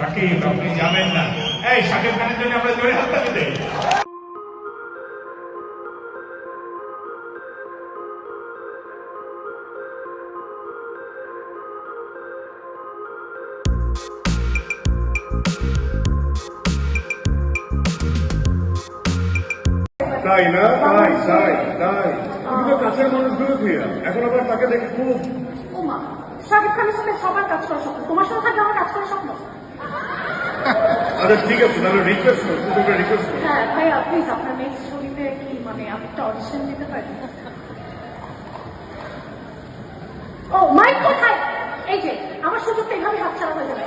সাকিব আপনি যাবেন না। এই সাকিব খানের জন্য আমরা জোরে হাততালি দেই। তাই না? তাই তাই তাই। তুমি তো কাছের মানুষগুলো থুইয়া এখন আবার তাকে দেখে খুব ওমা শাকিব খানের সাথে সবার কাজ করা স্বপ্ন। তোমার সাথে থাকলে আমার কাজ করা স্বপ্ন? আচ্ছা ঠিক আছে তাহলে রিকোয়েস্ট করো তুমি রিকোয়েস্ট হ্যাঁ ভাইয়া প্লিজ আপনার নেক্সট ছবিতে কি মানে আমি একটা অডিশন দিতে পারি ও মাইক কোথায়? এই যে আমার সুযোগটা এভাবে হাত ছাড়া হয়ে যাবে।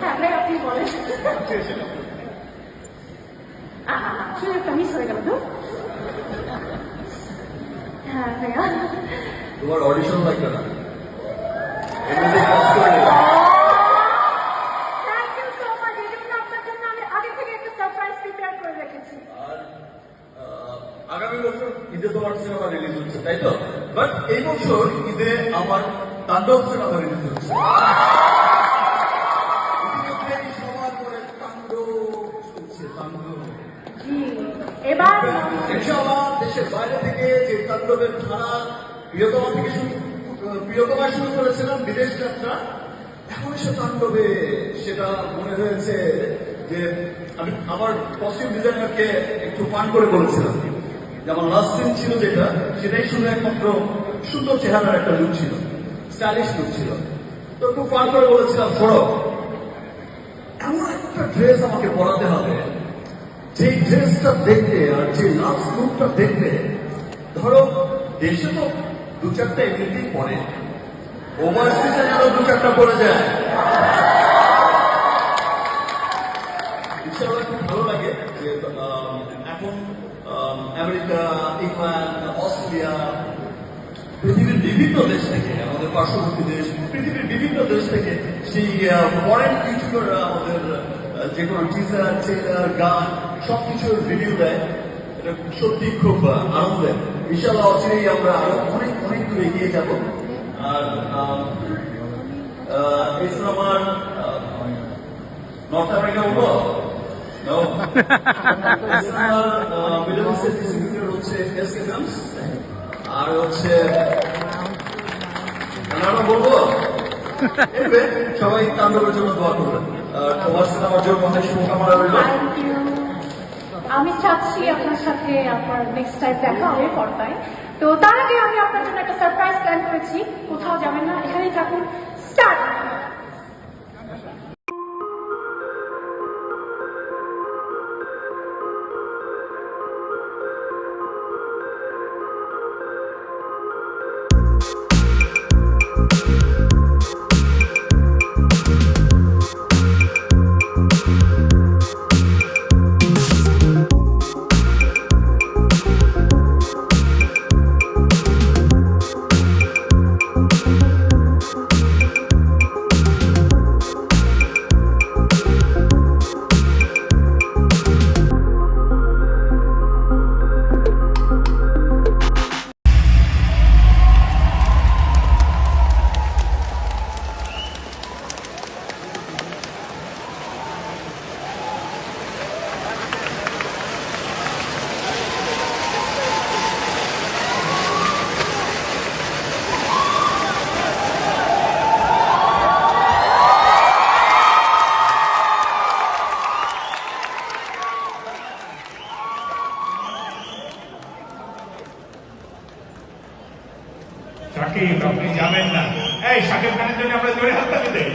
হ্যাঁ ভাই আপনি বলেন। আহা, সুযোগটা মিস হয়ে গেল তো। হ্যাঁ ভাইয়া। তোমার অডিশন লাগবে না এমনিতে কাজ করে নেবে। থ্যাংক ইউ সো মাচ এই জন্য আপনার জন্য আমি আগে থেকে একটা সারপ্রাইজ প্রিপেয়ার করে রেখেছি আর আহ, আগামী বছর ঈদে তোমার সিনেমা রিলিজ হচ্ছে তাই তো? বাট এই বছর ঈদে আমার তাণ্ডব সিনেমা রিলিজ হচ্ছে। এবার ইনশাআল্লাহ দেশের বাইরে থেকে যে তাণ্ডবের ধারা প্রিয়তমা থেকে শুরু করেছিলাম বিদেশ যাত্রা এখন তাণ্ডবে সেটা মনে হয়েছে যে আমি আমার কস্টিউম ডিজাইনারকে একটু পান করে বলেছিলাম। যে আমার লাস্ট সিন ছিল যেটা, সেটাই শুধু একমাত্র সুন্দর চেহারার একটা লুক ছিল স্টাইলিশ লুক ছিল। তো একটু পান করে বলেছিলাম ধরো এমন একটা ড্রেস আমাকে পরাতে হবে যে ড্রেসটা দেখলে আর যে লাস্ট লুকটা দেখলে ধরো দেশে তো দু চারটা এমনিতেই পরে ওভারসিজে যেন দু চারটা পড়ে যায় ইনশাআল্লাহ খুব ভালো লাগে যে আম, এখন আম, আমেরিকা ইংল্যান্ড অস্ট্রেলিয়া পৃথিবীর বিভিন্ন দেশ থেকে আমাদের পার্শ্ববর্তী দেশ পৃথিবীর বিভিন্ন দেশ থেকে সেই ফরেন ইউটিউবাররা আমাদের যে কোনো টিজার ট্রেলার গান সব সবকিছু রিভিউ দেয়। এটা সত্যি খুব আনন্দের। ইনশাল্লাহ অচিরেই আমরা আরও অনেক অনেক দূর এগিয়ে যাব। আর আম, আহ, এই সিনেমার নর্থ আমেরিকা No. মিডল ইস্টের ডিস্ট্রিবিউটর হচ্ছে এসকে ফিল্মস আর হচ্ছে নানা বলব। সবাই তাণ্ডবের জন্য দোয়া করবেন। তোমার সিনেমার জন্য অনেক শুভকামনা রইল। আমি চাচ্ছি আপনার সাথে আপনার নেক্সট টাইম দেখা হবে পর্দায়। তো তার আগে আমি আপনার জন্য একটা সারপ্রাইজ প্ল্যান করেছি। কোথাও যাবেন না এখানেই থাকুন। Música সাকিব আপনি যাবেন না। এই সাকিব খানের জন্য আমরা জোরে হাততালি দেই।